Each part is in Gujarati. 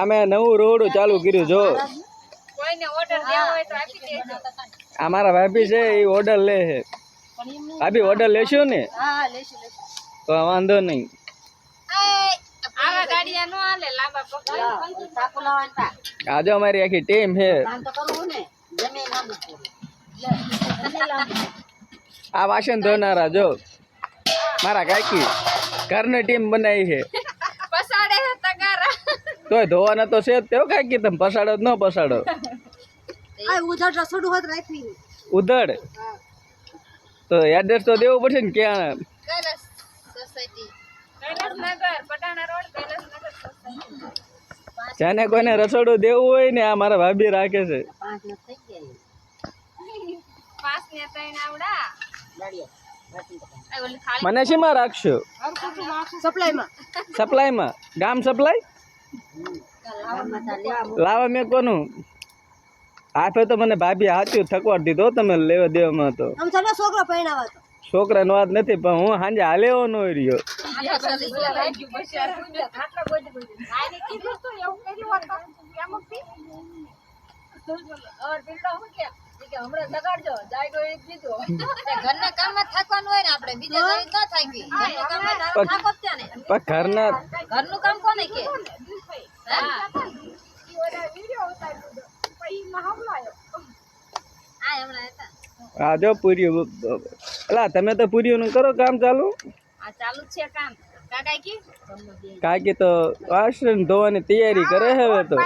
અમે નવું રોડું ચાલુ કર્યું જો. કોઈને ઓર્ડર દેવો હોય તો આપી દેજો. આ મારા ભાભી છે એ ઓર્ડર લે છે. ભાભી ઓર્ડર લેશો ને? તો વાંધો નહીં. આવા ગાડિયા નો હાલે લાંબા પગ આજે અમારી આખી ટીમ છે. આ વાસણ ધોનારા જો. મારા કાકી ઘરની ટીમ બનાવી છે. તોય ધોવાના તો છે જ તેવો કાકી તમે પસાડો જ ન પસાડો ઉધડ તો એડ્રેસ તો દેવું પડશે ને ક્યાં? Kailas society Kailasnagar Patana road Kailasnagar society જેને કોઈને રસોડું દેવું હોય ને આ મારા ભાભી રાખે છે. મને શેમાં રાખશો? સપ્લાયમાં? ગામ સપ્લાય? લાવા મેં કોનું? આપે તો મને ભાભી હાચ્યું થકવાડ દીધો તમે લેવા દેવામાં તો. છોકરાનો વાત નથી પણ હું સાંજે હાલેવો નો રહ્યો. ઘરના કામમાં થાકવાનું હોય ને આપણે. બીજા દાડે ન થાકી ઘરના કામમાં તારો થાક જ ત્યાં ને ઘરનું કામ કોને કે? આ હમણાં હતા. જો પૂર્યું એલા તમે તો પૂર્યું કરો કામ ચાલુ? આ ચાલુ છે કામ. કાકા કાકી તો વાસણ ધોવાની તૈયારી કરે હવે તો.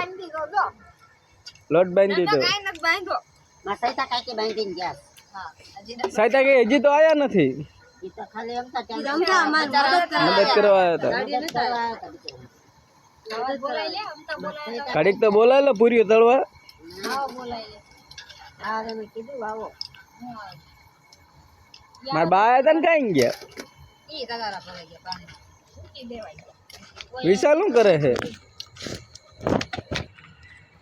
લોટ બાંધી દીધો કાઈ કઈ બાંધો. હા હજી નથી. સાયતા કે હજી તો આયા નથી. મદદ કરવા આવ્યા હતા. આવાજ બોલાય લે આમ તો બોલાય લો પૂર્યું તળવા આવો બોલાય લે મારા બા આવ્યા હતા ને કઈ ગયા. વિશાલ શું કરે છે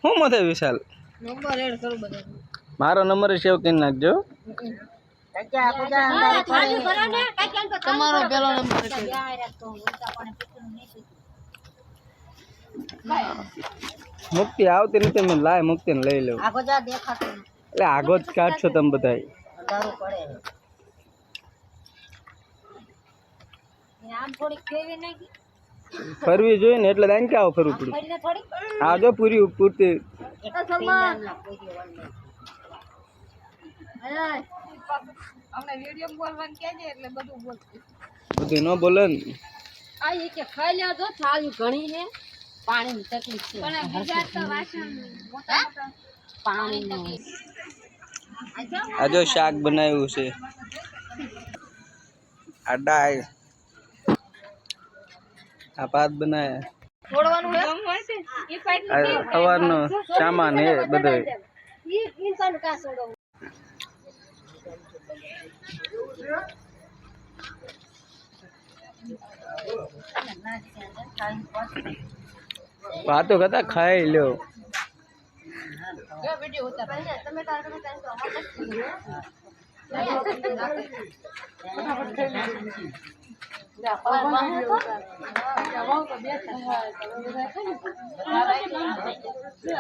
શું મથે વિશાલ નંબર એડ કરું બધા મારો નંબર સેવ કરી નાખજો તમારો પેલો નંબર મુક્તિ આવતી નથી મેં લાય મુક્તિ ને લઈ લઉં એટલે આગો જ કાઢશો તમે બધા ફેરવી નાખી. ફરવી જોઈએ ને એટલે દાઈને ક્યાં ફરવું પડ્યું આ જો પૂરી પૂરતી. અમને વીડિયો બોલવાનું કહેજે એટલે બધું ન બોલે ને. આ એ કે ખાઈ લ્યા જો થાળી ઘણી છે પાણીની તકલીફ છે. પણ બીજા તો વાસણ મોટા મોટા પાણીની આ જો શાક બનાવ્યું છે. આ ડાળ આ ભાત બનાવ્યા છોડવાનું હોય છે? એ સાઈડ આ સવારનો સામાન એ બધો. ઈ ઇન્સાન કા છોડો ભાતો કતા ખાઈ લો જો વિડિયો ઉતાર. તમે તાર તમે તાર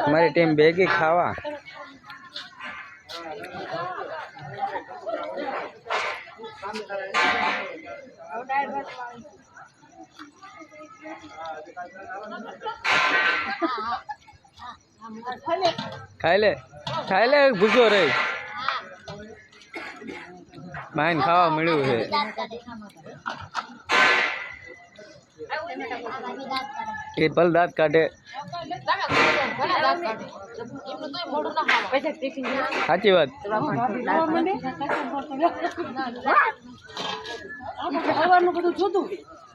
અમારી ટીમ ભેગી ખાવા. ખાઈ લે. ખાઈ લે, ભૂસો રે માઇન ખાવા મળ્યું છે. એ ભલ દાંત કાઢે. સાચી વાત.